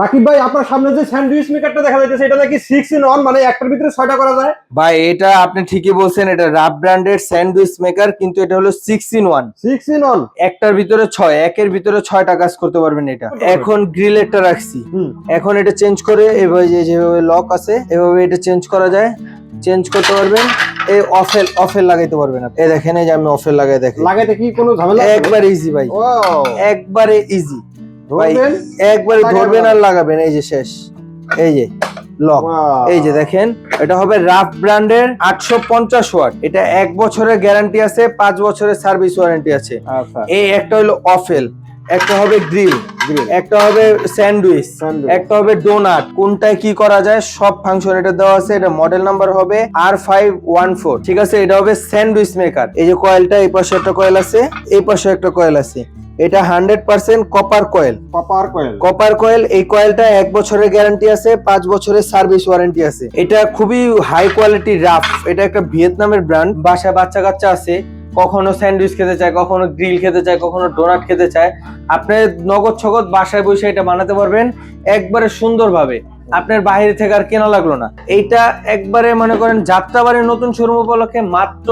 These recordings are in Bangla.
রাকিব ভাই আপনার সামনে যে স্যান্ডউইচ মেকারটা দেখা যাচ্ছে এটা নাকি সিক্স ইন ওয়ান মানে একটার ভিতরে ছয়টা করা যায়? ভাই এটা আপনি ঠিকই বলছেন এটা রাব ব্র্যান্ডের স্যান্ডউইচ মেকার কিন্তু এটা হলো six in one six in one একটার ভিতরে ছয় একের ভিতরে ছয়টা কাজ করতে পারবেন এটা। এখন গ্রিলেরটা রাখছি। এখন এটা চেঞ্জ করে এভাবে যে যেভাবে লক আছে এভাবে এটা চেঞ্জ করা যায়। চেঞ্জ করতে পারবেন এই অফেল অফেল লাগাইতে পারবেন আপনি। দেখেন এই যে আমি অফেল লাগাই দেখেন। লাগাইতে কি কোনো ঝামেলা একবার ইজি ভাই। একবারে ইজি ধরবেন? একবারে ধরবেন আর লাগাবেন এই যে শেষ। এই যে লক. এই যে দেখেন এটা হবে রাফ ব্র্যান্ডের আটশো পঞ্চাশ ওয়াট এটা এক বছরের গ্যারান্টি আছে পাঁচ বছরের সার্ভিস ওয়ারেন্টি আছে। আচ্ছা। এই একটা হলো অফেল একটা হবে গ্রিল। একটা হবে স্যান্ডউইচ একটা হবে ডোনাট কোনটায় কি করা যায় সব ফাংশন এটা দেওয়া আছে। এটা মডেল নাম্বার হবে আর ফাইভ ওয়ান ফোর ঠিক আছে এটা হবে স্যান্ডউইচ মেকার এই যে কয়েলটা এই পাশে একটা কয়েল আছে এই পাশে একটা কয়েল আছে। এটা hundred percent copper coil copper coil copper coil এই কয়েলটা এক বছরের গ্যারান্টি আছে পাঁচ বছরের সার্ভিস ওয়ারেন্টি আছে। এটা খুবই হাই কোয়ালিটি রাফ এটা একটা ভিয়েতনামের ব্র্যান্ড বাসায় বাচ্চা কাচ্চা আছে কখনো স্যান্ডউইচ খেতে চায় কখনো গ্রিল খেতে চায় কখনো ডোনাট খেতে চায়। আপনি নগদ ছগদ বাসায় বসে এটা বানাতে পারবেন একবারে সুন্দরভাবে। আপনার বাইরে থেকে আর কেনা লাগল না। এইটা একবারে মনে করেন যাত্রাবাড়ির নতুন শোরুম উপলক্ষে মাত্র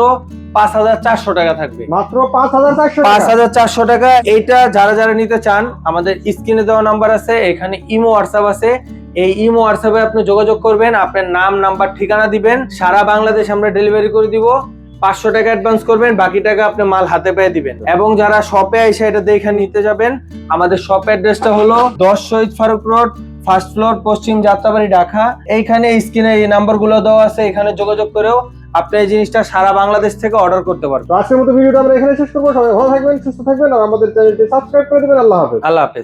পাঁচ হাজার চারশো টাকা থাকবে। মাত্র পাঁচ হাজার চারশো পাঁচ হাজার চারশো টাকা। এইটা যারা যারা নিতে চান আমাদের স্ক্রিনে দেওয়া নাম্বার আছে এখানে ইমো হোয়াটসঅ্যাপ আছে। এই ইমো হোয়াটসঅ্যাপে আপনি যোগাযোগ করবেন আপনার নাম নাম্বার ঠিকানা দিবেন। সারা বাংলাদেশ আমরা ডেলিভারি করে দিব। পাঁচশো টাকা অ্যাডভান্স করবেন বাকি টাকা আপনি মাল হাতে পেয়ে দিবেন। এবং যারা শপে এসে এটা দেখে নিতে যাবেন আমাদের শপ অ্যাড্রেসটা হলো দশ Shahid Faruk road first floor পশ্চিম যাত্রাবাড়ি ঢাকা। এইখানে স্ক্রিনে এই নাম্বারগুলো দেওয়া আছে এখানে যোগাযোগ করেও আপনি এই জিনিসটা সারা বাংলাদেশ থেকে অর্ডার করতে পারবেন। আজকের মতো ভিডিওটা আমরা এখানে শেষ করব। সবাই ভালো থাকবেন সুস্থ থাকবেন আর আমাদের চ্যানেলটি সাবস্ক্রাইব করে দেবেন। আল্লাহ হাফেজ। আল্লাহ হাফেজ।